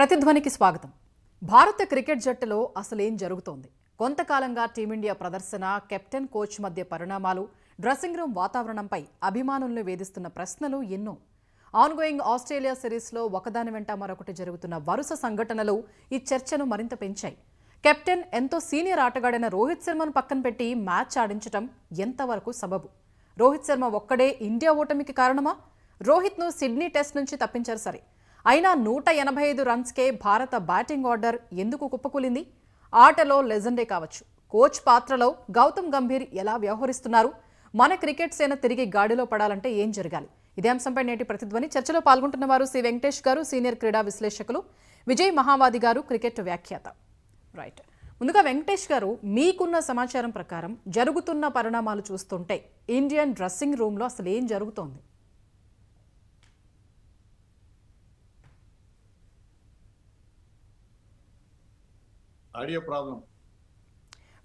ప్రతిధ్వనికి స్వాగతం. భారత క్రికెట్ జట్టులో అసలేం జరుగుతోంది? కొంతకాలంగా టీమిండియా ప్రదర్శన కెప్టెన్ కోచ్ మధ్య పరిణామాలు డ్రెస్సింగ్ రూమ్ వాతావరణంపై అభిమానులను వేధిస్తున్న ప్రశ్నలు ఎన్నో. ఆన్గోయింగ్ ఆస్ట్రేలియా సిరీస్లో ఒకదాని వెంట మరొకటి జరుగుతున్న వరుస సంఘటనలు ఈ చర్చను మరింత పెంచాయి. కెప్టెన్ ఎంతో సీనియర్ ఆటగాడైన రోహిత్ శర్మను పక్కన పెట్టి మ్యాచ్ ఆడించటం ఎంతవరకు సబబు? రోహిత్ శర్మ ఒక్కడే ఇండియా ఓటమికి కారణమా? రోహిత్ను సిడ్నీ టెస్ట్ నుంచి తప్పించారు సరే. అయినా నూట ఎనభై ఐదు రన్స్కే భారత బ్యాటింగ్ ఆర్డర్ ఎందుకు కుప్పకూలింది? ఆటలో లెజెండే కావచ్చు. కోచ్ పాత్రలో గౌతమ్ గంభీర్ ఎలా వ్యవహరిస్తున్నారు? మన క్రికెట్ సేన తిరిగి గాడిలో పడాలంటే ఏం జరగాలి? ఇదే అంశంపై నేటి ప్రతిధ్వని చర్చలో పాల్గొంటున్న వారు సి. వెంకటేష్ గారు సీనియర్ క్రీడా విశ్లేషకులు విజయ్ మహావాది గారు క్రికెట్ వ్యాఖ్యాత. రైట్. ముందుగా వెంకటేష్ గారు మీకున్న సమాచారం ప్రకారం జరుగుతున్న పరిణామాలు చూస్తుంటే ఇండియన్ డ్రెస్సింగ్ రూమ్లో అసలు ఏం జరుగుతోంది? Audio problem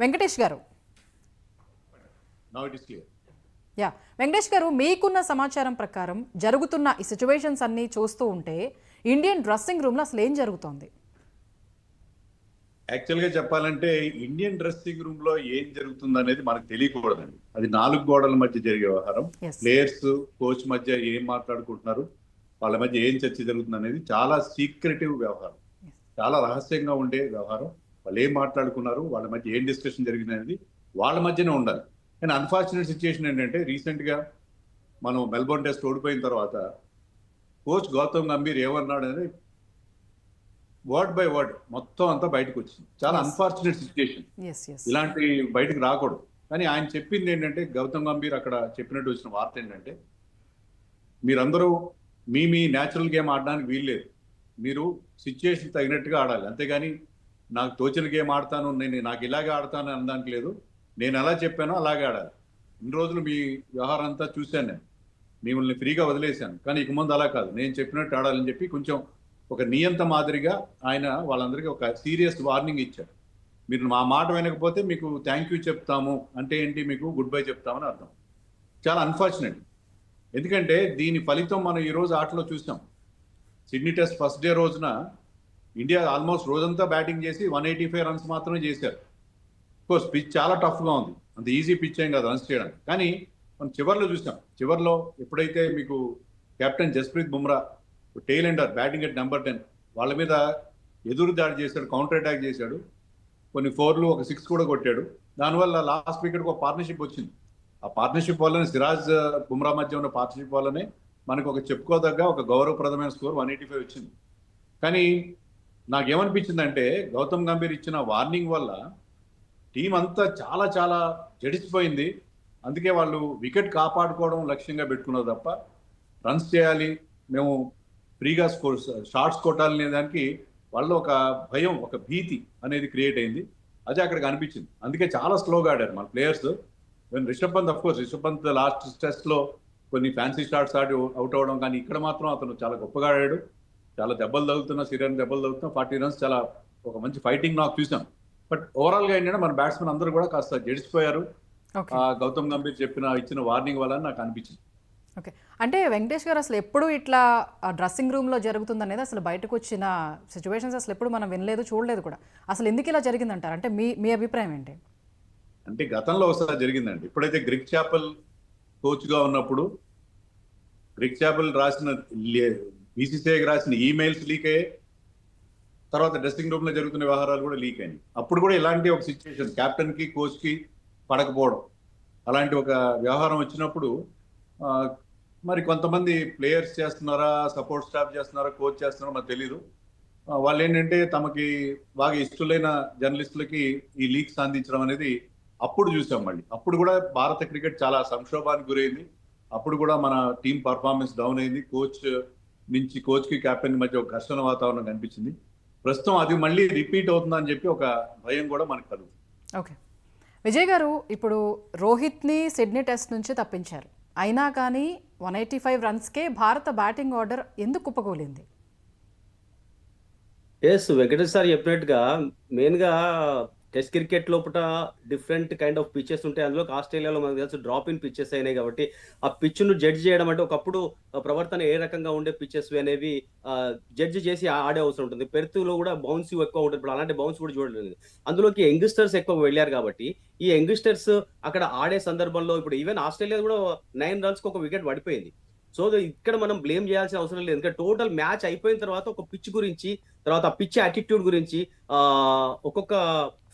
Venkatesh garu. Now it is clear yeah Venkatesh garu మీకున్న సమాచారం ప్రకారం జరుగుతున్న ఈ సిచ్యువేషన్స్ అన్నీ చూస్తూ ఉంటే ఇండియన్ డ్రెస్సింగ్ రూమ్లో అసలు ఏం జరుగుతోంది? యాక్చువల్గా చెప్పాలంటే ఇండియన్ డ్రెస్సింగ్ రూమ్లో ఏం జరుగుతుంది అనేది మనకు తెలియకూడదండి. అది నాలుగు గోడల మధ్య జరిగే వ్యవహారం. ప్లేయర్స్ కోచ్ మధ్య ఏం మాట్లాడుకుంటున్నారు? వాళ్ళ మధ్య ఏం చర్చ జరుగుతుంది అనేది చాలా సీక్రెటివ్ వ్యవహారం. చాలా రహస్యంగా ఉండే వ్యవహారం. వాళ్ళు ఏం మాట్లాడుకున్నారు వాళ్ళ మధ్య ఏం డిస్కషన్ జరిగింది అనేది వాళ్ళ మధ్యనే ఉండాలి. కానీ అన్ఫార్చునేట్ సిచ్యుయేషన్ ఏంటంటే రీసెంట్గా మనం మెల్బోర్న్ టెస్ట్ ఓడిపోయిన తర్వాత కోచ్ గౌతమ్ గంభీర్ ఏమన్నాడు అనేది వర్డ్ బై వర్డ్ మొత్తం అంతా బయటకు వచ్చింది. చాలా Yes. అన్ఫార్చునేట్ సిచ్యుయేషన్ ఎస్ ఇలాంటి బయటకు రాకూడదు. కానీ ఆయన చెప్పింది ఏంటంటే గౌతమ్ గంభీర్ అక్కడ చెప్పినట్టు వచ్చిన వార్త ఏంటంటే మీరందరూ మీ మీ న్యాచురల్ గేమ్ ఆడడానికి వీల్లేదు. మీరు సిచ్యుయేషన్ తగినట్టుగా ఆడాలి. అంతేగాని నాకు తోచిన గేమ్ ఆడతాను నేను నాకు ఇలాగే ఆడతాను అనడానికి లేదు. నేను ఎలా చెప్పానో అలాగే ఆడాలి. ఇన్ని రోజులు మీ వ్యవహారం అంతా చూశాను నేను. మిమ్మల్ని ఫ్రీగా వదిలేశాను. కానీ ఇక ముందు అలా కాదు. నేను చెప్పినట్టు ఆడాలని చెప్పి కొంచెం ఒక నియంత మాదిరిగా ఆయన వాళ్ళందరికీ ఒక సీరియస్ వార్నింగ్ ఇచ్చాడు. మీరు మా మాట వినకపోతే మీకు థ్యాంక్ యూ చెప్తాము అంటే ఏంటి? మీకు గుడ్ బై చెప్తామని అర్థం. చాలా అన్ఫార్చునేట్. ఎందుకంటే దీని ఫలితం మనం ఈరోజు ఆటలో చూసాం. సిడ్నీ టెస్ట్ ఫస్ట్ డే రోజున ఇండియా ఆల్మోస్ట్ రోజంతా బ్యాటింగ్ చేసి వన్ ఎయిటీ ఫైవ్ రన్స్ మాత్రమే చేశారు. కోర్స్ పిచ్ చాలా టఫ్గా ఉంది. అంత ఈజీ పిచ్ ఏం కాదు రన్స్ చేయడానికి. కానీ మనం చివర్లో చూసాం. చివర్లో ఎప్పుడైతే మీకు captain Jasprit Bumrah tailender batting at number ten వాళ్ళ మీద ఎదురు దాడి చేశాడు కౌంటర్ అటాక్ చేశాడు. కొన్ని ఫోర్లు ఒక సిక్స్ కూడా కొట్టాడు. దానివల్ల లాస్ట్ వికెట్కి ఒక పార్ట్నర్షిప్ వచ్చింది. ఆ పార్ట్నర్షిప్ వల్లనే సిరాజ్ uh, బుమ్రా మధ్య ఉన్న పార్ట్నర్షిప్ వల్లనే మనకు ఒక చెప్పుకోదగ్గ ఒక గౌరవప్రదమైన స్కోర్ వన్ ఎయిటీ ఫైవ్ వచ్చింది. కానీ నాకేమనిపించిందంటే గౌతమ్ గంభీర్ ఇచ్చిన వార్నింగ్ వల్ల టీం అంతా చాలా చాలా జడిసిపోయింది. అందుకే వాళ్ళు వికెట్ కాపాడుకోవడం లక్ష్యంగా పెట్టుకున్నారు తప్ప రన్స్ చేయాలి మేము ఫ్రీగా స్కోర్ షార్ట్స్ కొట్టాలనే దానికి వాళ్ళు ఒక భయం ఒక భీతి అనేది క్రియేట్ అయింది. అదే అక్కడికి అనిపించింది. అందుకే చాలా స్లోగా ఆడారు మన players. Rishabh Pant of course Rishabh Pant last టెస్ట్లో కొన్ని ఫ్యాన్సీ షాట్స్ ఆడి అవుట్ అవడం కానీ ఇక్కడ మాత్రం అతను చాలా గొప్పగా ఆడాడు. చాలా దెబ్బలు తగులుతున్నా సీరియన్ దెబ్బలు తగులుతున్నా ఫార్టీ రన్స్ చాలా ఒక మంచి ఫైటింగ్ నాకు చూసాం. బట్ ఓవరాల్గా ఏంటంటే మన బ్యాట్స్మెన్ అందరూ కూడా కాస్త ఆ గౌతమ్ గంభీర్ చెప్పిన ఇచ్చిన వార్నింగ్ వల్ల నాకు అనిపించింది. ఓకే. అంటే వెంకటేష్ గారు అసలు ఎప్పుడు ఇట్లా డ్రెస్సింగ్ రూమ్లో జరుగుతుంది అనేది అసలు బయటకు వచ్చిన సిచ్యువేషన్స్ అసలు ఎప్పుడు మనం వినలేదు చూడలేదు కూడా. అసలు ఎందుకు ఇలా జరిగిందంటారు? అంటే మీ మీ అభిప్రాయం ఏంటి? అంటే గతంలో ఒకసారి జరిగిందండి. ఇప్పుడైతే గ్రిక్ చాపల్ కోచ్గా ఉన్నప్పుడు గ్రిక్ చాపల్ రాసిన బీసీసీఐకి రాసిన ఈమెయిల్స్ లీక్ అయ్యాయి. తర్వాత డ్రెస్సింగ్ రూమ్లో జరుగుతున్న వ్యవహారాలు కూడా లీక్ అయినాయి. అప్పుడు కూడా ఇలాంటి ఒక సిచ్యువేషన్ కెప్టెన్కి కోచ్కి పడకపోవడం. అలాంటి ఒక వ్యవహారం వచ్చినప్పుడు మరి కొంతమంది ప్లేయర్స్ చేస్తున్నారా సపోర్ట్ స్టాఫ్ చేస్తున్నారా కోచ్ చేస్తున్నారా మనకు తెలీదు. వాళ్ళు ఏంటంటే తమకి బాగా ఇష్టలైన జర్నలిస్టులకి ఈ లీక్స్ అందించడం అనేది అప్పుడు చూసాం మళ్ళీ. అప్పుడు కూడా భారత క్రికెట్ చాలా సంక్షోభానికి గురైంది. అప్పుడు కూడా మన టీం పర్ఫార్మెన్స్ డౌన్ అయింది. కోచ్ నుంచి కోచ్కి కెప్టెన్ మధ్య ఒక ఘర్షణ వాతావరణం కనిపించింది. ప్రస్తుతం అది మళ్ళీ రిపీట్ అవుతుందని చెప్పి ఒక భయం కూడా మనకు కలుగుతుంది. ఓకే. విజయ్ గారు ఇప్పుడు రోహిత్ని సిడ్నీ టెస్ట్ నుంచి తప్పించారు. అయినా కానీ వన్ ఎయిటీ ఫైవ్ రన్స్కే భారత బ్యాటింగ్ ఆర్డర్ ఎందుకు కుప్పకూలింది? ఎస్ వెంకటేష్ సార్ చెప్పినట్టుగా మెయిన్గా టెస్ట్ క్రికెట్ లోపల డిఫరెంట్ కైండ్ ఆఫ్ పిచ్చెస్ ఉంటాయి. అందులో ఆస్ట్రేలియాలో మనకు తెలుసు డ్రాప్ ఇన్ పిచ్చెస్ అయినాయి కాబట్టి ఆ పిచ్ను జడ్జ్ చేయడం అంటే ఒకప్పుడు ప్రవర్తన ఏ రకంగా ఉండే పిచ్చెస్ అనేవి జడ్జ్ చేసి ఆ- ఆడే అవసరం ఉంటుంది. పెర్త్లో కూడా బౌన్స్ ఎక్కువ ఉంటుంది. ఇప్పుడు అలాంటి బౌన్స్ కూడా చూడలేదు. అందులోకి యంగ్స్టర్స్ ఎక్కువ వెళ్ళారు కాబట్టి ఈ యంగ్స్టర్స్ అక్కడ ఆడే సందర్భంలో ఇప్పుడు ఈవెన్ ఆస్ట్రేలియా కూడా నైన్ రన్స్కి ఒక వికెట్ పడిపోయింది. సో ఇక్కడ మనం బ్లేమ్ చేయాల్సిన అవసరం లేదు. ఎందుకంటే టోటల్ మ్యాచ్ అయిపోయిన తర్వాత ఒక పిచ్ గురించి తర్వాత ఆ పిచ్ యాటిట్యూడ్ గురించి ఆ ఒక్కొక్క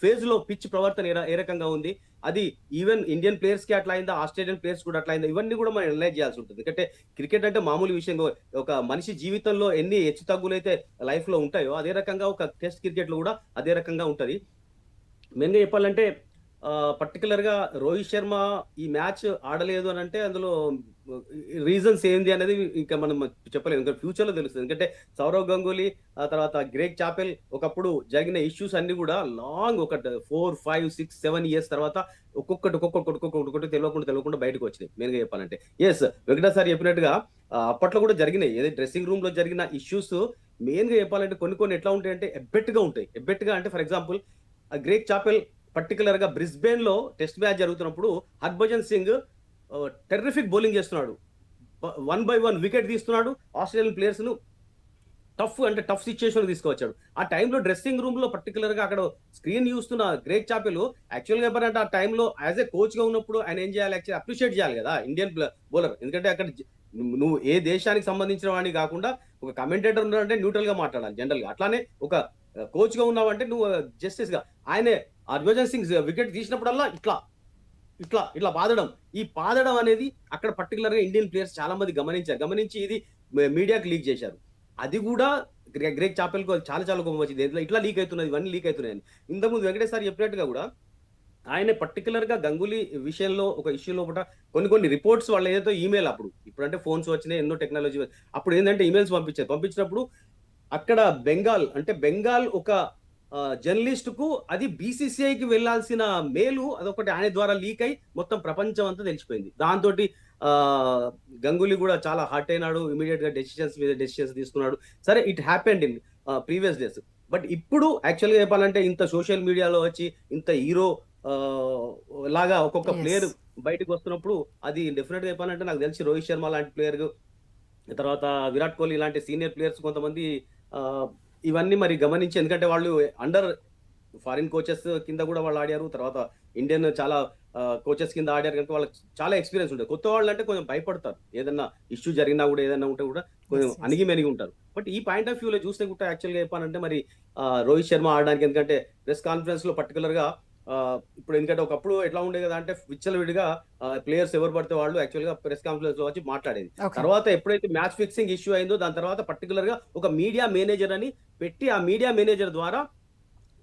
ఫేజ్లో పిచ్ ప్రవర్తన ఏ రకంగా ఉంది. అది ఈవెన్ ఇండియన్ ప్లేయర్స్కి అట్లా అయిందా ఆస్ట్రేలియన్ ప్లేయర్స్ కూడా అట్లా అయిందా ఇవన్నీ కూడా మనం అనలైజ్ చేయాల్సి ఉంటుంది. ఎందుకంటే క్రికెట్ అంటే మామూలు విషయం ఒక మనిషి జీవితంలో ఎన్ని హెచ్చు తగ్గులు అయితే లైఫ్లో ఉంటాయో అదే రకంగా ఒక టెస్ట్ క్రికెట్లో కూడా అదే రకంగా ఉంటది. మెయిన్గా చెప్పాలంటే పర్టికులర్గా రోహిత్ శర్మ ఈ మ్యాచ్ ఆడలేదు అని అంటే అందులో రీజన్స్ ఏంది అనేది ఇంకా మనం చెప్పలేము ఇంకా ఫ్యూచర్లో తెలుస్తుంది. ఎందుకంటే సౌరవ్ గంగూలీ ఆ తర్వాత గ్రేక్ చాపెల్ ఒకప్పుడు జరిగిన ఇష్యూస్ అన్ని కూడా లాంగ్ ఒక four five six seven years తర్వాత ఒక్కొక్కటి ఒక్కొక్కటి ఒక్కొక్కటి ఒక్కొక్కటి తెలియకుండా తెలియకుండా బయటకు వచ్చినాయి. మెయిన్గా చెప్పాలంటే. ఎస్ వెంకటేష్ సార్ చెప్పినట్టుగా అప్పట్లో కూడా జరిగినాయి. ఏదైతే డ్రెస్సింగ్ రూమ్లో జరిగిన ఇష్యూస్ మెయిన్గా చెప్పాలంటే కొన్ని కొన్ని ఎట్లా ఉంటాయి అంటే ఎబ్బెట్గా ఉంటాయి. ఎబ్బెట్గా అంటే ఫర్ ఎగ్జాంపుల్ గ్రేక్ చాపెల్ పర్టికులర్గా బ్రిస్బేన్లో టెస్ట్ మ్యాచ్ జరుగుతున్నప్పుడు హర్భజన్ సింగ్ టెర్రిఫిక్ బౌలింగ్ చేస్తున్నాడు. వన్ బై వన్ వికెట్ తీస్తున్నాడు. ఆస్ట్రేలియన్ ప్లేయర్స్ను టఫ్ అంటే టఫ్ సిచ్యుయేషన్ తీసుకొచ్చాడు ఆ టైంలో డ్రెస్సింగ్ రూమ్లో పర్టికులర్గా అక్కడ స్క్రీన్ చూస్తున్న గ్రేక్ చాపెలు యాక్చువల్గా చెప్పారంటే ఆ టైంలో యాజ్ ఏ కోచ్గా ఉన్నప్పుడు ఆయన ఏం చేయాలి? యాక్చువల్ అప్రిషియేట్ చేయాలి కదా ఇండియన్ బౌలర్ ఎందుకంటే అక్కడ నువ్వు- నువ్వు ఏ దేశానికి సంబంధించిన వాడిని కాకుండా ఒక కమెంటేటర్ ఉన్నాడంటే న్యూట్రల్గా మాట్లాడాలి జనరల్గా. అట్లానే ఒక కోచ్గా ఉన్నావంటే నువ్వు uh, జస్టిస్గా. ఆయనే హర్భజన్ సింగ్ వికెట్ తీసినప్పుడల్లా ఇట్లా ఇట్లా ఇట్లా పాదడం ఈ పాదడం అనేది అక్కడ పర్టికులర్గా ఇండియన్ ప్లేయర్స్ చాలా మంది గమనించారు. గమనించి ఇది మీడియాకి లీక్ చేశారు. అది కూడా గ్రేక్ చాపెల్కు చాలా చాలా గొప్ప వచ్చింది. ఇట్లా ఇట్లా లీక్ అవుతున్నది ఇవన్నీ లీక్ అవుతున్నాయి ఇంతకుముందు వెంకటేష్ సార్ చెప్పినట్టుగా కూడా ఆయన పర్టికులర్గా గంగూలీ విషయంలో ఒక ఇష్యూ లోపల కొన్ని కొన్ని రిపోర్ట్స్ వాళ్ళు ఏదైతే ఈమెయిల్ అప్పుడు ఇప్పుడంటే ఫోన్స్ వచ్చినాయి ఎన్నో టెక్నాలజీ అప్పుడు ఏంటంటే ఈమెయిల్స్ పంపించారు. పంపించినప్పుడు అక్కడ బెంగాల్ అంటే బెంగాల్ ఒక జర్నలిస్ట్కు అది BCCI కి వెళ్ళాల్సిన మేలు అదొకటి ఆయన ద్వారా లీక్ అయి మొత్తం ప్రపంచం అంతా తెలిసిపోయింది. దాంతో గంగూలీ కూడా చాలా హర్ట్ అయినాడు ఇమీడియట్గా డెసిషన్స్ మీద డెసిషన్స్ తీసుకున్నాడు. సరే it happened in previous days but ఇప్పుడు యాక్చువల్గా చెప్పాలంటే ఇంత సోషల్ మీడియాలో వచ్చి ఇంత హీరో లాగా ఒక్కొక్క. ప్లేయర్ బయటకు వస్తున్నప్పుడు అది డెఫినెట్గా చెప్పాలంటే నాకు తెలిసి రోహిత్ శర్మ లాంటి ప్లేయర్ తర్వాత విరాట్ కోహ్లీ ఇలాంటి సీనియర్ ప్లేయర్స్ కొంతమంది ఇవన్నీ మరి గమనించి ఎందుకంటే వాళ్ళు అండర్ ఫారిన్ కోచెస్ కింద కూడా వాళ్ళు ఆడారు. తర్వాత ఇండియన్ చాలా కోచెస్ కింద ఆడారు కనుక వాళ్ళకి చాలా ఎక్స్పీరియన్స్ ఉంటుంది. కొత్త వాళ్ళు అంటే కొంచెం భయపడతారు. ఏదన్నా ఇష్యూ జరిగినా కూడా ఏదైనా ఉంటే కూడా కొంచెం. అణిగి మెనిగి ఉంటారు. బట్ ఈ పాయింట్ ఆఫ్ వ్యూలో చూస్తే కూడా యాక్చువల్గా చెప్పాలంటే మరి రోహిత్ శర్మ ఆడడానికి ఎందుకంటే ప్రెస్ కాన్ఫరెన్స్లో పర్టికులర్గా ఇప్పుడు ఎందుకంటే ఒకప్పుడు ఎట్లా ఉండే కదా అంటే విచ్చలవిడిగా ప్లేయర్స్ ఎవరు పడితే వాళ్ళు యాక్చువల్గా ప్రెస్ కాన్ఫరెన్స్లో వచ్చి మాట్లాడేది. తర్వాత ఎప్పుడైతే మ్యాచ్ ఫిక్సింగ్ ఇష్యూ అయిందో దాని తర్వాత పర్టికులర్గా ఒక మీడియా మేనేజర్ అని పెట్టి ఆ మీడియా మేనేజర్ ద్వారా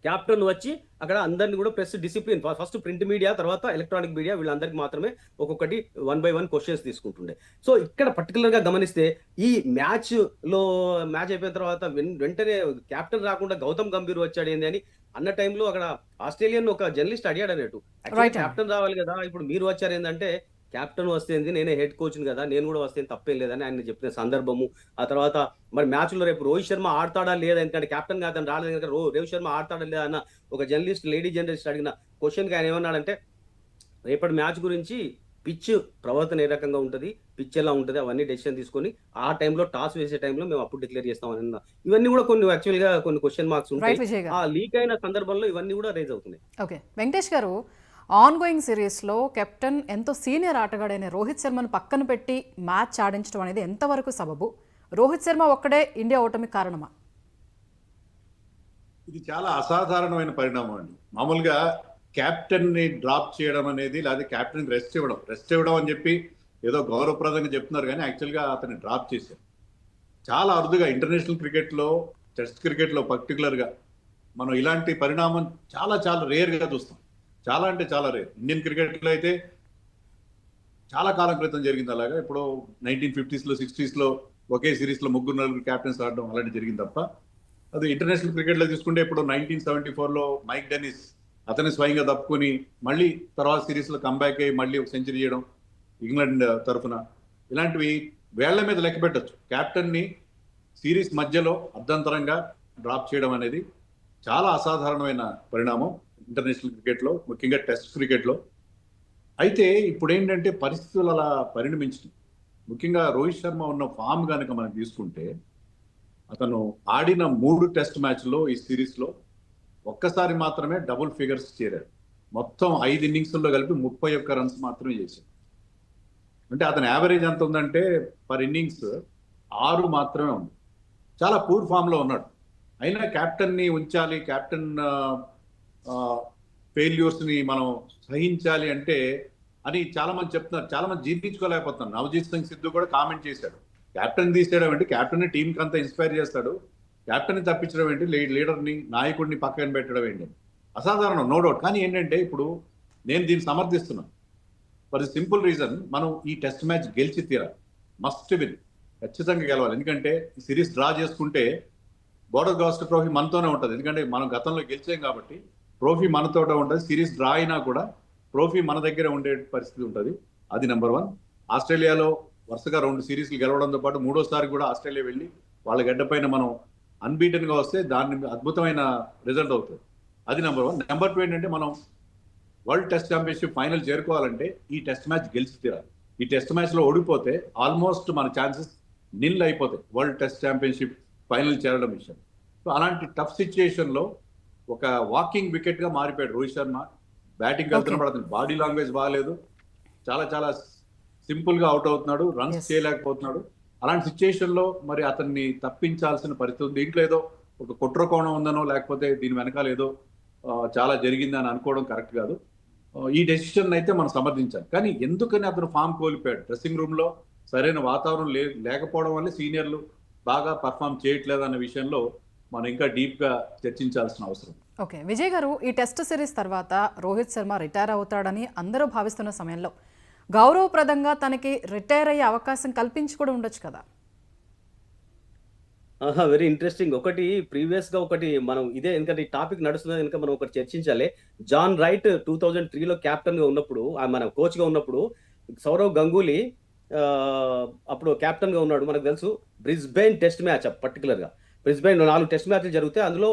క్యాప్టెన్ వచ్చి అక్కడ అందరిని కూడా press discipline first print media తర్వాత ఎలక్ట్రానిక్ మీడియా వీళ్ళందరికీ మాత్రమే ఒక్కొక్కటి వన్ బై వన్ క్వశ్చన్స్ తీసుకుంటుండే సో ఇక్కడ పర్టికులర్గా గమనిస్తే ఈ మ్యాచ్లో మ్యాచ్ అయిపోయిన తర్వాత వెంటనే క్యాప్టెన్ రాకుండా గౌతమ్ గంభీర్ వచ్చాడు ఏంది అని అన్న టైంలో అక్కడ ఆస్ట్రేలియన్ ఒక జర్నలిస్ట్ అడిగాడు అన్నట్టు. క్యాప్టెన్ రావాలి కదా ఇప్పుడు మీరు వచ్చారు ఏంటంటే క్యాప్టెన్ వస్తేంది నేనే హెడ్ కోచ్ కదా నేను కూడా వస్తే తప్పేం లేదని ఆయన చెప్పిన సందర్భము. ఆ తర్వాత మరి మ్యాచ్లో రేపు రోహిత్ శర్మ ఆడతాడా లేదా ఎందుకంటే కెప్టెన్గా అతను రాలేదు కనుక రో- రోహిత్ శర్మ ఆడతాడా లేదా అన్న ఒక జర్నలిస్ట్ లేడీ జర్నలిస్ట్ అడిగిన క్వశ్చన్ ఆయన ఏమన్నాడంటే రేపటి మ్యాచ్ గురించి పిచ్ ప్రవర్తన ఏ రకంగా ఉంటది పిచ్ ఎలా ఉంటది అవన్నీ డెసిషన్ తీసుకొని ఆ టైంలో టాస్ వేసే టైంలో మేము అప్పుడు డిక్లేర్ చేస్తామని అన్న. ఇవన్నీ కూడా కొన్ని యాక్చువల్గా కొన్ని క్వశ్చన్ మార్క్స్ ఉంటాయి. ఆ లీక్ అయిన సందర్భంలో ఇవన్నీ కూడా రేజ్ అవుతున్నాయి. ఓకే వెంకటేష్ గారు ఆన్గోయింగ్ సిరీస్లో కెప్టెన్ ఎంతో సీనియర్ ఆటగాడైన రోహిత్ శర్మను పక్కన పెట్టి మ్యాచ్ ఆడించడం అనేది ఎంతవరకు సబబు? రోహిత్ శర్మ ఒక్కడే ఇండియా ఓటమికి కారణమా? ఇది చాలా అసాధారణమైన పరిణామం అండి. మామూలుగా క్యాప్టెన్ని డ్రాప్ చేయడం అనేది లేదా క్యాప్టెన్ రెస్ట్ ఇవ్వడం. రెస్ట్ ఇవ్వడం అని చెప్పి ఏదో గౌరవప్రదంగా చెప్తున్నారు కానీ యాక్చువల్గా అతన్ని డ్రాప్ చేశారు. చాలా అరుదుగా ఇంటర్నేషనల్ క్రికెట్లో టెస్ట్ క్రికెట్లో పర్టికులర్గా మనం ఇలాంటి పరిణామం చాలా చాలా రేర్గా చూస్తాం. చాలా అంటే చాలా రేర్ ఇండియన్ క్రికెట్లో అయితే చాలా కాలం క్రితం జరిగింది అలాగా. ఇప్పుడు నైన్టీన్ ఫిఫ్టీస్లో సిక్స్టీస్లో ఒకే సిరీస్లో ముగ్గురు నలుగురు క్యాప్టెన్స్ ఆడడం అలాంటి జరిగింది తప్ప. అది ఇంటర్నేషనల్ క్రికెట్లో తీసుకుంటే ఇప్పుడు నైన్టీన్ సెవెంటీ ఫోర్లో మైక్ డెనిస్ అతని స్వయంగా తప్పుకొని మళ్ళీ తర్వాత సిరీస్లో కంబ్యాక్ అయ్యి మళ్ళీ ఒక సెంచరీ చేయడం ఇంగ్లాండ్ తరఫున. ఇలాంటివి వేళ్ళ మీద లెక్క పెట్టచ్చు. కెప్టెన్ని సిరీస్ మధ్యలో అర్ధంతరంగా డ్రాప్ చేయడం అనేది చాలా అసాధారణమైన పరిణామం. ఇంటర్నేషనల్ క్రికెట్లో ముఖ్యంగా టెస్ట్ క్రికెట్లో అయితే ఇప్పుడు ఏంటంటే పరిస్థితులు అలా పరిణమించినాయి. ముఖ్యంగా రోహిత్ శర్మ ఉన్న ఫామ్ కనుక మనం తీసుకుంటే అతను ఆడిన మూడు టెస్ట్ మ్యాచ్లో ఈ సిరీస్లో ఒక్కసారి మాత్రమే డబుల్ ఫిగర్స్ చేరాడు. మొత్తం ఐదు ఇన్నింగ్స్లో కలిపి ముప్పై ఒక్క రన్స్ మాత్రమే చేశాడు. అంటే అతని యావరేజ్ ఎంత ఉందంటే పర్ ఇన్నింగ్స్ ఆరు మాత్రమే ఉంది. చాలా పూర్ ఫామ్లో ఉన్నాడు. అయినా క్యాప్టెన్ని ఉంచాలి కెప్టెన్ ఫెయిల్యూర్స్ని మనం సహించాలి అంటే అని చాలా మంది చెప్తున్నారు. చాలా మంది జీర్ణించుకోలేకపోతున్నారు. నవజీత్ సింగ్ సిద్ధు కూడా కామెంట్ చేశాడు. క్యాప్టెన్ తీసేయడం ఏంటి? కెప్టెన్ టీంకి అంతా ఇన్స్పైర్ చేస్తాడు. క్యాప్టెన్ని తప్పించడం ఏంటి? లీడర్ని నాయకుడిని పక్కన పెట్టడం ఏంటి? అసాధారణం నో డౌట్ కానీ ఏంటంటే ఇప్పుడు నేను దీన్ని సమర్థిస్తున్నాను. ఫర్ సింపుల్ రీజన్ మనం ఈ టెస్ట్ మ్యాచ్ గెలిచి తీరాలి. మస్ట్ విన్ ఖచ్చితంగా గెలవాలి. ఎందుకంటే ఈ సిరీస్ డ్రా చేసుకుంటే బోర్డర్ గాస్కర్ ట్రోఫీ మనతోనే ఉంటుంది. ఎందుకంటే మనం గతంలో గెలిచాం కాబట్టి ట్రోఫీ మనతోట ఉంటుంది. సిరీస్ డ్రా అయినా కూడా ట్రోఫీ మన దగ్గర ఉండే పరిస్థితి ఉంటుంది. అది నెంబర్ వన్. ఆస్ట్రేలియాలో వరుసగా రెండు సిరీస్లు గెలవడంతో పాటు మూడోసారి కూడా ఆస్ట్రేలియా వెళ్ళి వాళ్ళ గడ్డ పైన మనం అన్బీటన్గా వస్తే దాన్ని అద్భుతమైన రిజల్ట్ అవుతుంది. అది నెంబర్ వన్. నెంబర్ టూ ఏంటంటే మనం వరల్డ్ టెస్ట్ ఛాంపియన్షిప్ ఫైనల్ చేరుకోవాలంటే ఈ టెస్ట్ మ్యాచ్ గెలిచి తీరాలి. ఈ టెస్ట్ మ్యాచ్లో ఓడిపోతే ఆల్మోస్ట్ మన ఛాన్సెస్ నిల్ అయిపోతాయి. వరల్డ్ టెస్ట్ ఛాంపియన్షిప్ ఫైనల్ చేరడం విషయం. సో అలాంటి టఫ్ సిచ్యుయేషన్లో ఒక వాకింగ్ వికెట్గా మారిపోయాడు రోహిత్ శర్మ. బ్యాటింగ్ వెళ్తున్నప్పుడు అతని బాడీ లాంగ్వేజ్ బాగాలేదు. చాలా చాలా సింపుల్గా అవుట్ అవుతున్నాడు. రన్స్. చేయలేకపోతున్నాడు. అలాంటి సిచ్యుయేషన్లో మరి అతన్ని తప్పించాల్సిన పరిస్థితి ఉంది. దీంట్లో ఏదో ఒక కుట్ర కోణం ఉందనో లేకపోతే దీని వెనకాల ఏదో చాలా జరిగిందని అనుకోవడం కరెక్ట్ కాదు. ఈ డెసిషన్ అయితే మనం సమర్థించాలి. కానీ ఎందుకని అతను ఫామ్ కోల్పోయాడు? డ్రెస్సింగ్ రూమ్లో సరైన వాతావరణం లేకపోవడం వల్ల సీనియర్లు బాగా పర్ఫామ్ చేయట్లేదు అన్న విషయంలో మనం ఇంకా డీప్గా చర్చించాల్సిన అవసరం. ఓకే. విజయ్ గారు ఈ టెస్ట్ సిరీస్ తర్వాత రోహిత్ శర్మ రిటైర్ అవుతాడని అందరూ భావిస్తున్న సమయంలో గౌరవప్రదంగా తనకి రిటైర్ అయ్యే అవకాశం కల్పించి కూడా ఉండొచ్చు కదా? Very interesting. ఒకటి ప్రీవియస్గా ఒకటి మనం ఇదే ఎందుకంటే ఈ టాపిక్ నడుస్తున్నది కనుక మనం ఒకటి చర్చించాలి. జాన్ రైట్ టూ థౌజండ్ త్రీలో కెప్టెన్గా ఉన్నప్పుడు ఆ మన కోచ్గా ఉన్నప్పుడు సౌరవ్ గంగూలీ అప్పుడు కెప్టెన్గా ఉన్నాడు. మనకు తెలుసు బ్రిస్బెయిన్ టెస్ట్ మ్యాచ్ పర్టికులర్గా బ్రిస్బెయిన్ నాలుగు టెస్ట్ మ్యాచ్లు జరిగితే అందులో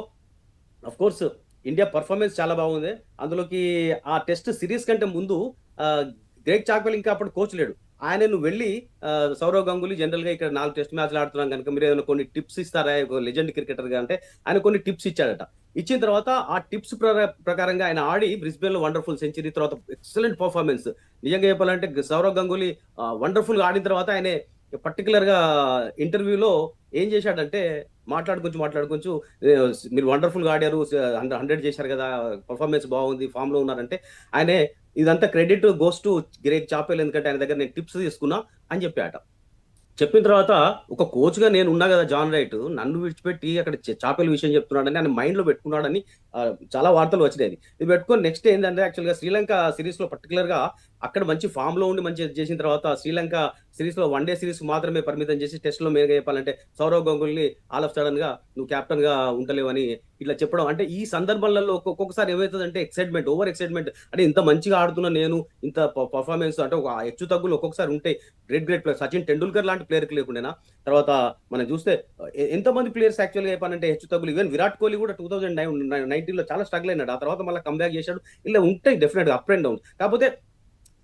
అఫ్ కోర్స్ ఇండియా పర్ఫార్మెన్స్ చాలా బాగుంది. అందులోకి ఆ టెస్ట్ సిరీస్ కంటే ముందు గ్రేక్ చాక్వెల్ ఇంకా అప్పుడు కోచ్ లేడు. ఆయన నువ్వు వెళ్ళి సౌరవ్ గంగులీ జనరల్గా ఇక్కడ నాలుగు టెస్ట్ మ్యాచ్లు ఆడుతున్నాం కనుక మీరు ఏదైనా కొన్ని టిప్స్ ఇస్తారా? లెజెండ్ క్రికెటర్గా అంటే ఆయన కొన్ని టిప్స్ ఇచ్చాడట. ఇచ్చిన తర్వాత ఆ టిప్స్ ప్రకారంగా ఆయన ఆడి బ్రిస్బెన్లో వండర్ఫుల్ సెంచరీ తర్వాత ఎక్సలెంట్ పర్ఫార్మెన్స్ నిజంగా చెప్పాలంటే సౌరవ్ గంగులీ వండర్ఫుల్గా ఆడిన తర్వాత ఆయన పర్టికులర్గా ఇంటర్వ్యూలో ఏం చేశాడంటే మాట్లాడుకుంటూ మాట్లాడుకుంటూ మీరు వండర్ఫుల్గా ఆడారు హండ్రెడ్ చేశారు కదా పర్ఫార్మెన్స్ బాగుంది ఫామ్లో ఉన్నారంటే ఆయనే ఇదంతా credit goes to great Chappell ఎందుకంటే ఆయన దగ్గర నేను టిప్స్ తీసుకున్నా అని చెప్పాట. చెప్పిన తర్వాత ఒక కోచ్గా నేను ఉన్నా కదా జాన్ రైట్ నన్ను విడిచిపెట్టి అక్కడ చ- విషయం చెప్తున్నాడని ఆయన మైండ్లో పెట్టుకున్నాడని చాలా వార్తలు వచ్చినాయి. ఇది పెట్టుకొని నెక్స్ట్ ఏంటంటే యాక్చువల్గా శ్రీలంక సిరీస్లో పర్టికులర్గా అక్కడ మంచి ఫామ్లో ఉండి మంచి చేసిన తర్వాత శ్రీలంక సిరీస్లో వన్ డే సిరీస్ మాత్రమే పరిమితం చేసి టెస్ట్లో మెయిన్గా చెప్పాలంటే సౌరవ్ గంగుల్ని ఆల్ ఆఫ్ సడన్గా నువ్వు కెప్టెన్గా ఉండలేవని ఇట్లా చెప్పడం. అంటే ఈ సందర్భాలలో ఒక్కొక్కసారి ఏమవుతుందంటే ఎక్సైట్మెంట్ ఓవర్ ఎక్సైట్మెంట్ అంటే ఇంత మంచిగా ఆడుతున్నా నేను ఇంత పర్ఫార్మెన్స్ అంటే ఒక హెచ్చు తగ్గులు ఒక్కొక్కసారి ఉంటాయి. Great great player Sachin Tendulkar లాంటి ప్లేయర్కి లేకుండా తర్వాత మనం చూస్తే ఎంతమంది ప్లేయర్స్ యాక్చువల్గా చెప్పాలంటే హెచ్చు తగ్గులు. ఈవెన్ విరాట్ కోహ్లీ కూడా టూ థౌసండ్ నైన్ నైన్టీన్లో చాలా స్ట్రగుల్ అయినాడు. ఆ తర్వాత మళ్ళీ కంబ్యాక్ చేశాడు. ఇలా ఉంటాయి డెఫినెట్గా అప్ అండ్ డౌన్ కాకపోతే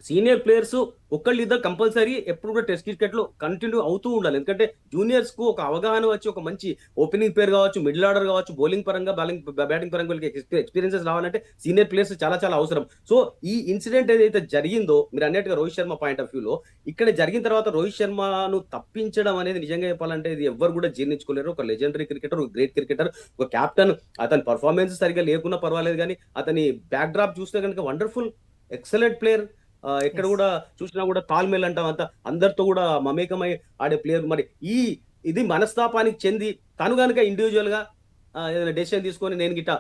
సీనియర్ ప్లేయర్స్ ఒకళ్ళు ఇద్దరు కంపల్సరీ ఎప్పుడు కూడా టెస్ట్ క్రికెట్లో కంటిన్యూ అవుతూ ఉండాలి. ఎందుకంటే జూనియర్స్కు ఒక అవగాహన వచ్చి ఒక మంచి ఓపెనింగ్ పేరు కావచ్చు మిడిల్ ఆర్డర్ కావచ్చు బౌలింగ్ పరంగా బౌలింగ్ బ్యాటింగ్ పరంగా వీళ్ళకి ఎక్స్పీరియన్సెస్ రావాలంటే సీనియర్ ప్లేయర్స్ చాలా చాలా అవసరం. సో ఈ ఇన్సిడెంట్ ఏదైతే జరిగిందో మీరు అన్నట్టుగా రోహిత్ శర్మ పాయింట్ ఆఫ్ వ్యూలో ఇక్కడ జరిగిన తర్వాత రోహిత్ శర్మను తప్పించడం అనేది నిజంగా చెప్పాలంటే ఇది ఎవ్వరు కూడా జీర్ణించుకోలేరు. ఒక లెజెండరీ క్రికెటర్ ఒక గ్రేట్ క్రికెటర్ ఒక కెప్టెన్ అతని పర్ఫార్మెన్స్ సరిగా లేకున్నా పర్వాలేదు కానీ అతని బ్యాక్ డ్రాప్ చూస్తే కనుక వండర్ఫుల్ ఎక్సలెంట్ ప్లేయర్ ఎక్కడ. కూడా చూసినా కూడా తాల్మేల్ అంటాం అంత అందరితో కూడా మమేకమై ఆడే ప్లేయర్ మరి ఈ ఇది మనస్తాపానికి చెంది తను కనుక ఇండివిజువల్గా ఏదైనా డెసిషన్ తీసుకొని నేను గిట్ట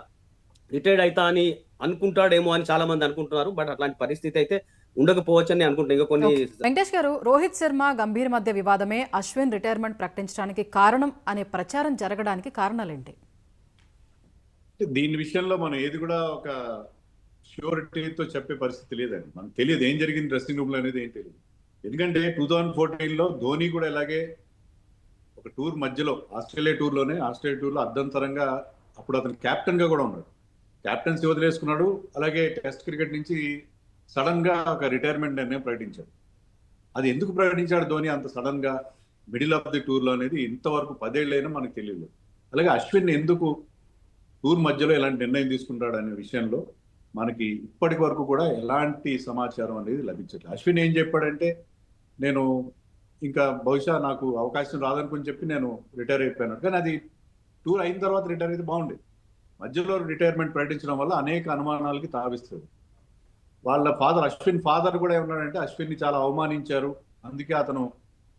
రిటైర్డ్ అవుతా అని అనుకుంటాడేమో అని చాలా మంది అనుకుంటున్నారు బట్ అట్లాంటి పరిస్థితి అయితే ఉండకపోవచ్చు అని అనుకుంటున్నా ఇంకా కొన్ని. వెంకటేష్ గారు రోహిత్ శర్మ గంభీర్ మధ్య వివాదమే అశ్విన్ రిటైర్మెంట్ ప్రకటించడానికి కారణం అనే ప్రచారం జరగడానికి కారణాలేంటి అంటే దీని విషయంలో మనం ఏది కూడా ఒక ష్యూరిటీతో చెప్పే పరిస్థితి లేదండి. మనకు తెలియదు ఏం జరిగింది డ్రెస్సింగ్ రూమ్లో అనేది ఏం తెలియదు. ఎందుకంటే టూ థౌజండ్ ఫోర్టీన్లో ధోని కూడా ఇలాగే ఒక టూర్ మధ్యలో ఆస్ట్రేలియా టూర్లోనే ఆస్ట్రేలియా టూర్లో అర్ధంతరంగా అప్పుడు అతను కెప్టెన్గా కూడా ఉన్నాడు. క్యాప్టెన్సీ వదిలేసుకున్నాడు అలాగే టెస్ట్ క్రికెట్ నుంచి సడన్గా ఒక రిటైర్మెంట్ నిర్ణయం ప్రకటించాడు. అది ఎందుకు ప్రకటించాడు ధోని అంత సడన్గా మిడిల్ ఆఫ్ ది టూర్లో అనేది ఇంతవరకు పదేళ్ళైనా మనకు తెలియదు అలాగే అశ్విన్ ఎందుకు టూర్ మధ్యలో ఎలాంటి నిర్ణయం తీసుకుంటాడు అనే విషయంలో మనకి ఇప్పటి వరకు కూడా ఎలాంటి సమాచారం అనేది లభించట్లేదు. అశ్విన్ ఏం చెప్పాడంటే నేను ఇంకా బహుశా నాకు అవకాశం రాదనుకుని చెప్పి నేను రిటైర్ అయిపోయాను. కానీ అది టూర్ అయిన తర్వాత రిటైర్ అయితే బాగుండేది మధ్యలో రిటైర్మెంట్ ప్రకటించడం వల్ల అనేక అనుమానాలకి తావిస్తుంది. వాళ్ళ ఫాదర్ అశ్విన్ ఫాదర్ కూడా ఏమన్నాడంటే అశ్విన్ని చాలా అవమానించారు. అందుకే అతను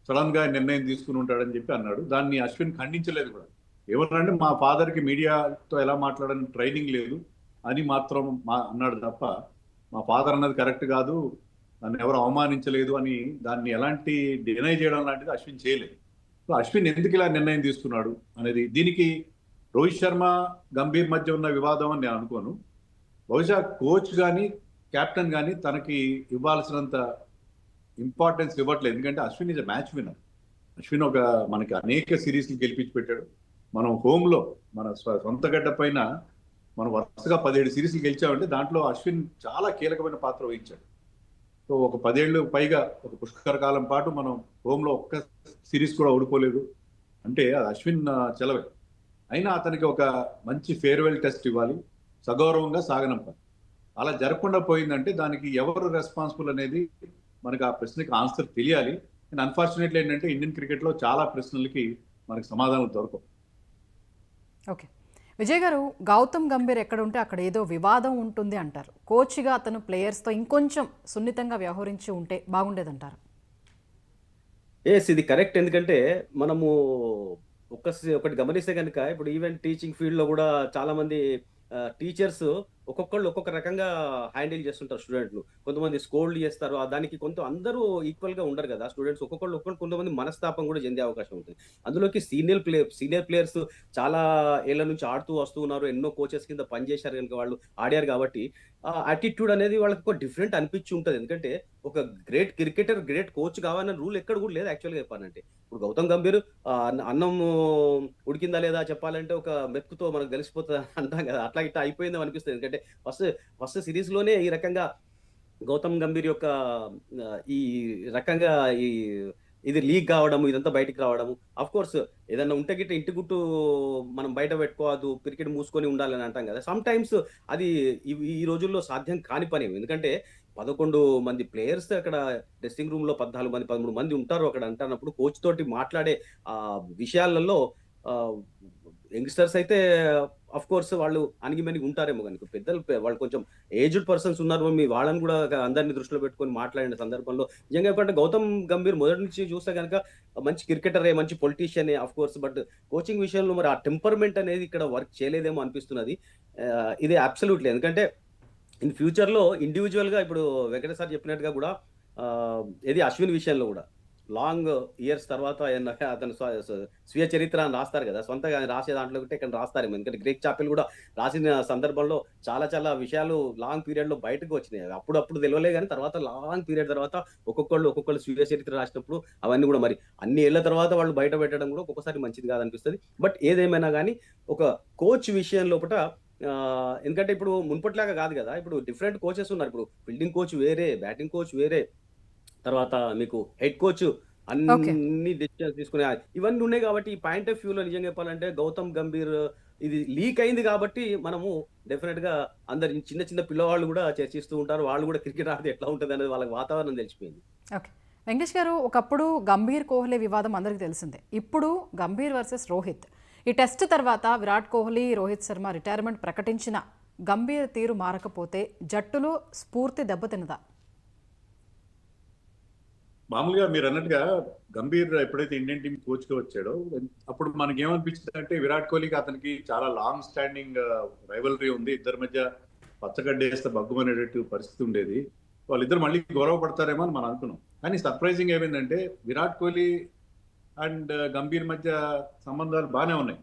సడన్గా నిర్ణయం తీసుకుని ఉంటాడని చెప్పి అన్నాడు. దాన్ని అశ్విన్ ఖండించలేదు కూడా. ఏమన్నాడంటే మా ఫాదర్కి మీడియాతో ఎలా మాట్లాడని ట్రైనింగ్ లేదు. అని మాత్రం మా అన్నాడు తప్ప మా ఫాదర్ అన్నది కరెక్ట్ కాదు నన్ను ఎవరు అవమానించలేదు అని దాన్ని ఎలాంటి డినై చేయడం లాంటిది అశ్విన్ చేయలేదు. సో అశ్విన్ ఎందుకు ఇలా నిర్ణయం తీసుకున్నాడు అనేది దీనికి రోహిత్ శర్మ గంభీర్ మధ్య ఉన్న వివాదం అని నేను అనుకోను. బహుశా కోచ్ కానీ కెప్టెన్ కానీ తనకి ఇవ్వాల్సినంత ఇంపార్టెన్స్ ఇవ్వట్లేదు. ఎందుకంటే Ashwin is match winner Ashwin ఒక మనకి అనేక సిరీస్లు గెలిపించి పెట్టాడు. మనం హోమ్లో మన సొంత గడ్డ పైన మనం వరుసగా పదిహేడు సిరీస్లు గెలిచామంటే దాంట్లో అశ్విన్ చాలా కీలకమైన పాత్ర వహించాడు. సో ఒక పదేళ్ళు పైగా ఒక పుష్కర కాలం పాటు మనం హోమ్లో లో ఒక్క సిరీస్ కూడా ఓడిపోలేదు అంటే అది అశ్విన్ చలవే చెలవే. అయినా అతనికి ఒక మంచి ఫేర్వెల్ టెస్ట్ ఇవ్వాలి. సగౌరవంగా సాగనంపాలి. అలా జరగకుండా పోయిందంటే దానికి ఎవరు రెస్పాన్సిబుల్ అనేది మనకి ఆ ప్రశ్నకి ఆన్సర్ తెలియాలి. అండ్ అన్ఫార్చునేట్లీ ఏంటంటే ఇండియన్ క్రికెట్లో చాలా ప్రశ్నలకి మనకి సమాధానం దొరకవు. ఓకే. విజయ్ గారు గౌతమ్ గంభీర్ ఎక్కడ ఉంటే అక్కడ ఏదో వివాదం ఉంటుంది అంటారు. కోచ్గా అతను ప్లేయర్స్తో ఇంకొంచెం సున్నితంగా వ్యవహరించి ఉంటే బాగుండేదంటారు. ఎస్ ఇది కరెక్ట్. ఎందుకంటే మనము ఒక్క ఒకటి గమనిస్తే కనుక ఇప్పుడు ఈవెన్ టీచింగ్ ఫీల్డ్లో కూడా చాలామంది టీచర్స్ ఒక్కొక్కళ్ళు ఒక్కొక్క రకంగా హ్యాండిల్ చేస్తుంటారు స్టూడెంట్లు. కొంతమంది స్కోల్డ్ చేస్తారు. ఆ దానికి కొంత అందరూ ఈక్వల్గా ఉండరు కదా స్టూడెంట్స్. ఒక్కొక్కళ్ళు ఒక్కొక్కరు కొంతమంది మనస్తాపం కూడా చెందే అవకాశం ఉంటుంది. అందులోకి సీనియర్ ప్లేయర్ సీనియర్ ప్లేయర్స్ చాలా ఏళ్ళ నుంచి ఆడుతూ వస్తూ ఉన్నారు. ఎన్నో కోచెస్ కింద పనిచేశారు కనుక వాళ్ళు ఆడారు కాబట్టి ఆ అటిట్యూడ్ అనేది వాళ్ళకి ఒక డిఫరెంట్ అనిపించి ఉంటుంది. ఎందుకంటే ఒక గ్రేట్ క్రికెటర్ గ్రేట్ కోచ్ కావాలన్న రూల్ ఎక్కడ కూడా లేదు యాక్చువల్గా చెప్పాలంటే. ఇప్పుడు గౌతమ్ గంభీర్ అన్న- అన్నం ఉడికిందా లేదా చెప్పాలంటే ఒక మెతుకుతో మనకు తెలిసిపోతుంది అంటాం కదా. అట్లా ఇట్లా అయిపోయిందో అనిపిస్తుంది. ఎందుకంటే ఫస్ట్ ఫస్ట్ సిరీస్లోనే ఈ రకంగా గౌతమ్ గంభీర్ యొక్క ఈ రకంగా ఈ ఇది లీక్ కావడము ఇదంతా బయటికి రావడము. అఫ్ కోర్స్ ఏదన్నా ఉంటే గిట్ట ఇంటి గుట్టు మనం బయట పెట్టుకోవద్దు క్రికెట్ మూసుకొని ఉండాలని అంటాం కదా. సమ్ టైమ్స్ అది ఈ- ఈ రోజుల్లో సాధ్యం కాని పని. ఎందుకంటే పదకొండు మంది ప్లేయర్స్ అక్కడ డ్రెస్సింగ్ రూమ్లో పద్నాలుగు మంది పదమూడు మంది ఉంటారు అక్కడ అంటున్నప్పుడు కోచ్ తోటి మాట్లాడే ఆ విషయాలలో యంగ్స్టర్స్ అయితే అఫ్ కోర్స్ వాళ్ళు అణిగిమణిగి ఉంటారేమో కనుక పెద్దలు వాళ్ళు కొంచెం ఏజ్డ్ పర్సన్స్ ఉన్నారు మీ వాళ్ళని కూడా అందరిని దృష్టిలో పెట్టుకొని మాట్లాడిన సందర్భంలో. నిజంగా ఎందుకంటే గౌతమ్ గంభీర్ మొదటి నుంచి చూస్తే కనుక మంచి క్రికెటరే మంచి politician of course but coaching విషయంలో మరి ఆ టెంపర్మెంట్ అనేది ఇక్కడ వర్క్ చేయలేదేమో అనిపిస్తున్నది. ఇది అబ్సల్యూట్లీ ఎందుకంటే ఇన్ ఫ్యూచర్లో ఇండివిజువల్గా ఇప్పుడు వెంకట సార్ చెప్పినట్టుగా కూడా ఇది అశ్విన్ విషయంలో కూడా లాంగ్ ఇయర్స్ తర్వాత అతను స్వీయ చరిత్ర అని రాస్తారు కదా. సొంతగా రాసే దాంట్లో ఒకటి ఇక్కడ రాస్తారేమో ఎందుకంటే గ్రేక్ చాపెల్ కూడా రాసిన సందర్భంలో చాలా చాలా విషయాలు లాంగ్ పీరియడ్లో బయటకు వచ్చినాయి. అప్పుడు అప్పుడు తెలియలే కానీ తర్వాత లాంగ్ పీరియడ్ తర్వాత ఒక్కొక్కళ్ళు ఒక్కొక్కళ్ళు స్వీయ చరిత్ర రాసినప్పుడు అవన్నీ కూడా మరి అన్ని ఏళ్ళ తర్వాత వాళ్ళు బయట పెట్టడం కూడా ఒక్కొక్కసారి మంచిది కాదనిపిస్తుంది. బట్ ఏదేమైనా కానీ ఒక కోచ్ విషయం లోపల ఎందుకంటే ఇప్పుడు మున్పట్లాగా కాదు కదా. ఇప్పుడు డిఫరెంట్ కోచెస్ ఉన్నారు. ఇప్పుడు ఫీల్డింగ్ కోచ్ వేరే బ్యాటింగ్ కోచ్ వేరే తర్వాత మీకు హెడ్ కోచ్ అన్ని డెసిషన్స్ తీసుకునే ఇవన్నీ ఉన్నాయి కాబట్టి ఈ పాయింట్ ఆఫ్ వ్యూలో నిజంగా చెప్పాలంటే గౌతమ్ గంభీర్ ఇది లీక్ అయింది కాబట్టి మనము డెఫినెట్గా అందరు చిన్న చిన్న పిల్లవాళ్ళు కూడా చర్చిస్తూ ఉంటారు. వాళ్ళు కూడా క్రికెట్ ఆడితే ఎట్లా ఉంటుంది అనేది వాళ్ళకి వాతావరణం తెలిసిపోయింది. ఓకే వెంకటేష్ గారు ఒకప్పుడు గంభీర్ కోహ్లీ వివాదం అందరికీ తెలిసిందే. ఇప్పుడు గంభీర్ వర్సెస్ రోహిత్. ఈ టెస్ట్ తర్వాత విరాట్ కోహ్లీ రోహిత్ శర్మ రిటైర్మెంట్ ప్రకటించిన గంభీర్ తీరు మారకపోతే జట్టులో స్ఫూర్తి దెబ్బతిన్నదా? మామూలుగా మీరు అన్నట్టుగా గంభీర్ ఎప్పుడైతే ఇండియన్ టీం కోచ్గా వచ్చాడో అప్పుడు మనకి ఏమనిపించింది అంటే విరాట్ కోహ్లీకి అతనికి చాలా లాంగ్ స్టాండింగ్ రైవలరీ ఉంది. ఇద్దరి మధ్య పచ్చగడ్డేస్తే బగ్గుమనేటట్టు పరిస్థితి ఉండేది. వాళ్ళిద్దరు మళ్ళీ గౌరవపడతారేమో అని మనం అనుకున్నాం. కానీ సర్ప్రైజింగ్ ఏమైందంటే విరాట్ కోహ్లీ అండ్ uh, గంభీర్ మధ్య సంబంధాలు బాగానే ఉన్నాయి.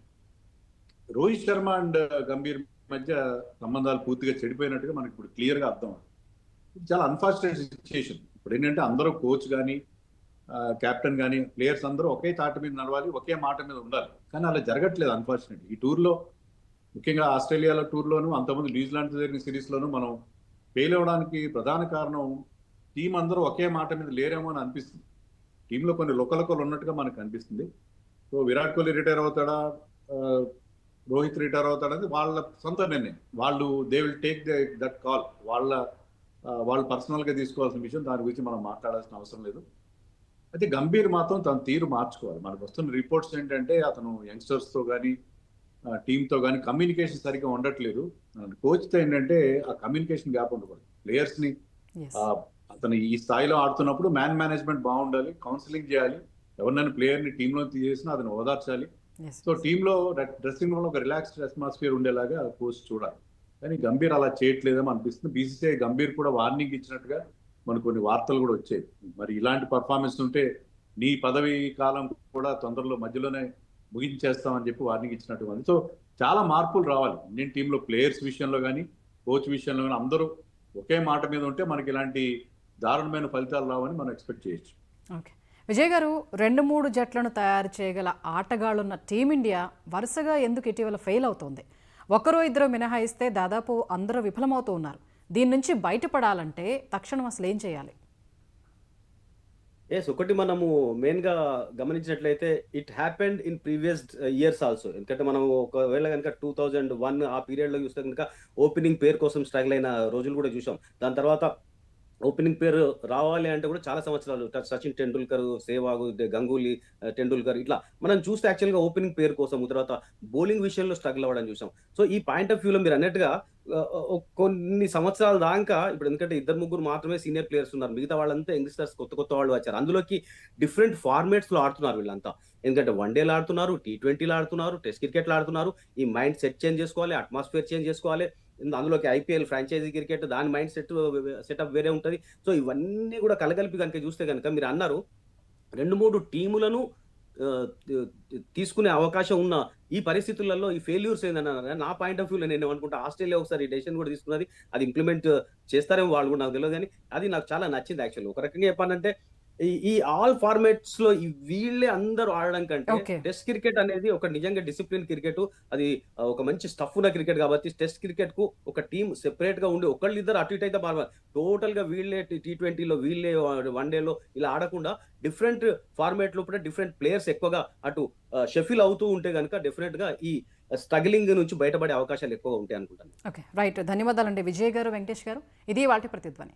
రోహిత్ శర్మ అండ్ uh, గంభీర్ మధ్య సంబంధాలు పూర్తిగా చెడిపోయినట్టుగా మనకి ఇప్పుడు క్లియర్గా అర్థం చాలా అన్ఫార్చునేట్ సిచ్యుయేషన్ ఇప్పుడు ఏంటంటే అందరూ కోచ్ కానీ కెప్టెన్ కానీ ప్లేయర్స్ అందరూ ఒకే తాట మీద నడవాలి ఒకే మాట మీద ఉండాలి. కానీ అలా జరగట్లేదు అన్ఫార్చునేట్ ఈ టూర్లో ముఖ్యంగా ఆస్ట్రేలియాలో టూర్లోనూ అంతకుముందు న్యూజిలాండ్ జరిగిన సిరీస్లోనూ మనం ఫెయిల్ అవ్వడానికి ప్రధాన కారణం టీం అందరూ ఒకే మాట మీద లేరేమో అని అనిపిస్తుంది. టీంలో కొన్ని లొకలొకలు ఉన్నట్టుగా మనకు అనిపిస్తుంది. సో విరాట్ కోహ్లీ రిటైర్ అవుతాడా? రోహిత్ రిటైర్ అవుతాడా? అనేది వాళ్ళ సొంత నిర్ణయం. వాళ్ళు they will take that call వాళ్ళ వాళ్ళు పర్సనల్గా తీసుకోవాల్సిన విషయం దాని గురించి మనం మాట్లాడాల్సిన అవసరం లేదు. అయితే గంభీర్ మాత్రం తన తీరు మార్చుకోవాలి. మనకు వస్తున్న రిపోర్ట్స్ ఏంటంటే అతను యంగ్స్టర్స్తో కానీ టీంతో కానీ కమ్యూనికేషన్ సరిగ్గా ఉండట్లేదు. కోచ్తో ఏంటంటే ఆ కమ్యూనికేషన్ గ్యాప్ ఉండకూడదు. ప్లేయర్స్ని అతను ఈ స్థాయిలో ఆడుతున్నప్పుడు మ్యాన్ మేనేజ్మెంట్ బాగుండాలి కౌన్సిలింగ్ చేయాలి. ఎవరినైనా ప్లేయర్ని టీంలో తీసేసినా అతను ఓదార్చాలి. సో టీంలో డ్రెస్సింగ్ రూమ్లో ఒక రిలాక్స్డ్ అట్మాస్ఫియర్ ఉండేలాగా కోచ్ చూడాలి. కానీ గంభీర్ అలా చేయట్లేదేమో అనిపిస్తుంది. బీసీసీఐ గంభీర్ కూడా వార్నింగ్ ఇచ్చినట్టుగా మనకు కొన్ని వార్తలు కూడా వచ్చాయి. మరి ఇలాంటి పర్ఫార్మెన్స్ ఉంటే నీ పదవి కాలం కూడా తొందరలో మధ్యలోనే ముగించేస్తామని చెప్పి వార్నింగ్ ఇచ్చినట్టు ఉంది. సో చాలా మార్పులు రావాలి. ఇండియన్ టీంలో ప్లేయర్స్ విషయంలో కానీ కోచ్ విషయంలో కానీ అందరూ ఒకే మాట మీద ఉంటే మనకి ఇలాంటి దారుణమైన ఫలితాలు రావని మనం ఎక్స్పెక్ట్ చేయొచ్చు. ఓకే. విజయ్ గారు రెండు మూడు జట్లను తయారు చేయగల ఆటగాళ్ళున్న టీమిండియా వరుసగా ఎందుకు ఇటీవల ఫెయిల్ అవుతోంది? ఒకరో ఇద్దరు మినహాయిస్తే దాదాపు అందరూ విఫలమవుతూ ఉన్నారు. దీని నుంచి బయటపడాలంటే తక్షణం అసలు ఏం చేయాలి? ఎస్ ఒకటి మనము మెయిన్గా గమనించినట్లయితే it happened in previous years also ఎందుకంటే మనం ఒకవేళ కనుక టూ థౌజండ్ వన్ ఆ పీరియడ్లో చూస్తే కనుక ఓపెనింగ్ పేరు కోసం స్ట్రగుల్ అయిన రోజులు కూడా చూసాం. దాని తర్వాత ఓపెనింగ్ పేరు రావాలి అంటే కూడా చాలా సంవత్సరాలు. సచిన్ టెండూల్కర్ సేవాగ్ గంగూలీ టెండూల్కర్ ఇట్లా మనం చూస్తే యాక్చువల్గా ఓపెనింగ్ పేరు కోసం తర్వాత బౌలింగ్ విషయంలో స్ట్రగుల్ అవ్వడం చూసాం. సో ఈ పాయింట్ ఆఫ్ వ్యూలో మీరు అన్నట్టుగా కొన్ని సంవత్సరాల దాకా ఇప్పుడు ఎందుకంటే ఇద్దరు ముగ్గురు మాత్రమే సీనియర్ ప్లేయర్స్ ఉన్నారు. మిగతా వాళ్ళంతా యంగ్స్టర్స్ కొత్త కొత్త వాళ్ళు వచ్చారు. అందులోకి డిఫరెంట్ ఫార్మేట్స్లో ఆడుతున్నారు వీళ్ళంతా. ఎందుకంటే వన్ డేలు ఆడుతున్నారు టీ ట్వంటీలు ఆడుతున్నారు టెస్ట్ క్రికెట్లు ఆడుతున్నారు. ఈ మైండ్ సెట్ చేంజ్ చేసుకోవాలి అట్మాస్ఫియర్ చేంజ్ చేసుకోవాలి. అందులోకి ఐపీఎల్ ఫ్రాంచైజీ క్రికెట్ దాని మైండ్ సెట్ సెటప్ వేరే ఉంటుంది. సో ఇవన్నీ కూడా కలగలిపి కనుక చూస్తే కనుక మీరు అన్నారు రెండు మూడు టీములను తీసుకునే అవకాశం ఉన్న ఈ పరిస్థితులలో ఈ ఫెయిల్యూర్స్ ఏంటన్నా నా పాయింట్ ఆఫ్ వ్యూలో నేను అనుకుంటా ఆస్ట్రేలియా ఒకసారి ఈ డెసిషన్ కూడా తీసుకున్నది అది ఇంప్లిమెంట్ చేస్తారేమో వాళ్ళు కూడా నాకు తెలియదు కానీ అది నాకు చాలా నచ్చింది యాక్చువల్లీ. ఒక రకంగా చెప్పాలంటే ఈ ఈ ఆల్ ఫార్మాట్స్లో వీళ్ళే అందరూ ఆడడం కంటే. టెస్ట్ క్రికెట్ అనేది ఒక నిజంగా డిసిప్లిన్ క్రికెట్ అది ఒక మంచి స్టఫ్ ఉన్న క్రికెట్ కాబట్టి టెస్ట్ క్రికెట్కు ఒక టీం సెపరేట్గా ఉండి ఒకళ్ళు ఇద్దరు అటు ఇటు అయితే బాగా టోటల్గా వీళ్ళే టీ ట్వంటీలో వీళ్ళే వన్ డేలో ఇలా ఆడకుండా డిఫరెంట్ ఫార్మేట్ లోపల డిఫరెంట్ ప్లేయర్స్ ఎక్కువగా అటు షెఫిల్ అవుతూ ఉంటే కనుక డెఫినెట్గా ఈ స్ట్రగ్లింగ్ నుంచి బయటపడే అవకాశాలు ఎక్కువగా ఉంటాయి అనుకుంటాను. ఓకే రైట్ ధన్యవాదాలండి. విజయ్ గారు వెంకటేష్ గారు ఇది వాటి ప్రతిధ్వని.